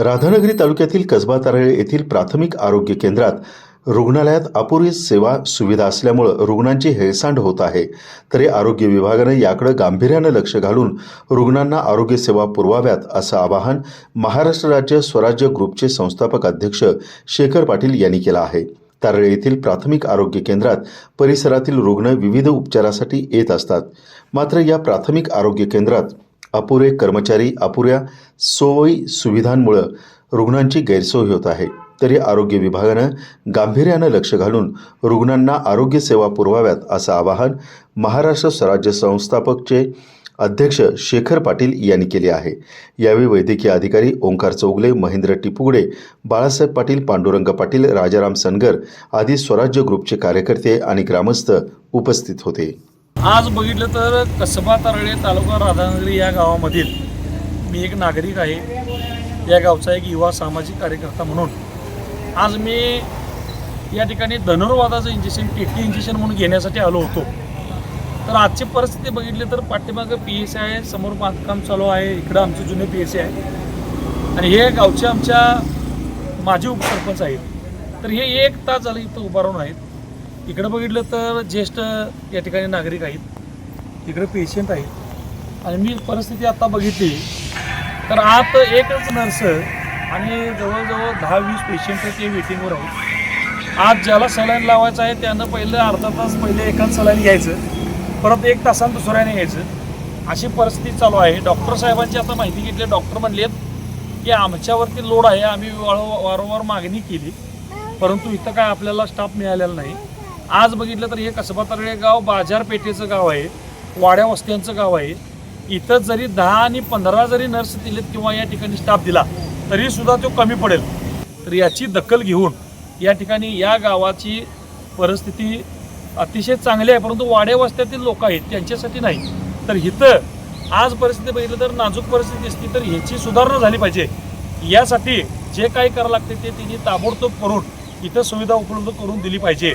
राधानगरी तालुक्यातील कसबा तारळे येथील प्राथमिक आरोग्य केंद्रात रुग्णालयात अपुरी सेवा सुविधा असल्यामुळं रुग्णांची हेळसांड होत आहे. तरी आरोग्य विभागानं याकडे गांभीर्यानं लक्ष घालून रुग्णांना आरोग्य सेवा पुरवाव्यात असं आवाहन महाराष्ट्र राज्य स्वराज्य ग्रुपचे संस्थापक अध्यक्ष शेखर पाटील यांनी केलं आहे. तारळे येथील प्राथमिक आरोग्य केंद्रात परिसरातील रुग्ण विविध उपचारासाठी येत असतात. मात्र या प्राथमिक आरोग्य केंद्रात अपुरे कर्मचारी अपुऱ्या सोयी सुविधांमुळं रुग्णांची गैरसोय होत आहे. तरी आरोग्य विभागानं गांभीर्यानं लक्ष घालून रुग्णांना आरोग्य सेवा पुरवाव्यात असं आवाहन महाराष्ट्र स्वराज्य संस्थापकचे अध्यक्ष शेखर पाटील यांनी केले आहे. यावेळी वैद्यकीय अधिकारी ओंकार चौगले महेंद्र टिपुगडे बाळासाहेब पाटील पांडुरंग पाटील राजाराम सनगर आदी स्वराज्य ग्रुपचे कार्यकर्ते आणि ग्रामस्थ उपस्थित होते. आज बघितलं तर कसबा तारळे तालुका राधानगरी या गावामधील मी एक नागरिक आहे. या गावचा एक युवा सामाजिक कार्यकर्ता म्हणून. आज मी या ठिकाणी धनुर्वादाचं इंजेक्शन टी टी इंजेक्शन म्हणून घेण्यासाठी आलो होतो. तर आजची परिस्थिती बघितली तर पाठीमागं पी एस आहे समोर बांधकाम चालू आहे इकडं आमचे जुने पी एस आहे. आणि हे गावचे आमच्या माजी उपसरपंच आहेत. तर हे एक तास झालं इथं उभारून आहेत. इकडं बघितलं तर ज्येष्ठ या ठिकाणी नागरिक आहेत. इकडं पेशंट आहेत. आणि मी परिस्थिती आता बघितली. तर आत एकच नर्स आणि जवळजवळ दहा वीस पेशंट ते वेटिंगवर आहोत. आज ज्याला सलाईन लावायचं आहे त्यानं पहिलं अर्धा तास पहिले एकाच सलाईन घ्यायचं. परत एक तासानं दुसऱ्याने घ्यायचं. अशी परिस्थिती चालू आहे. डॉक्टर साहेबांची आता माहिती घेतली. डॉक्टर म्हणलेत की आमच्यावरती लोड आहे. आम्ही वारंवार मागणी केली. परंतु इथं काय आपल्याला स्टाफ मिळालेला नाही. आज बघितलं तर हे कसबा तर्डे गाव बाजारपेठेचं गाव आहे वाड्या वस्त्यांचं गाव आहे. इथं जरी दहा आणि पंधरा जरी नर्स दिलेत किंवा या ठिकाणी स्टाफ दिला तरी सुद्धा तो कमी पडेल. तर याची दखल घेऊन या ठिकाणी या गावाची परिस्थिती अतिशय चांगली आहे परंतु वाड्या वस्त्यातील लोक आहेत त्यांच्यासाठी नाही. तर इथं आज परिस्थिती बघितलं तर नाजूक परिस्थिती असती तर ह्याची सुधारणा झाली पाहिजे. यासाठी जे काही करावं लागते ते तिने ताबडतोब करून इथं सुविधा उपलब्ध करून दिली पाहिजे.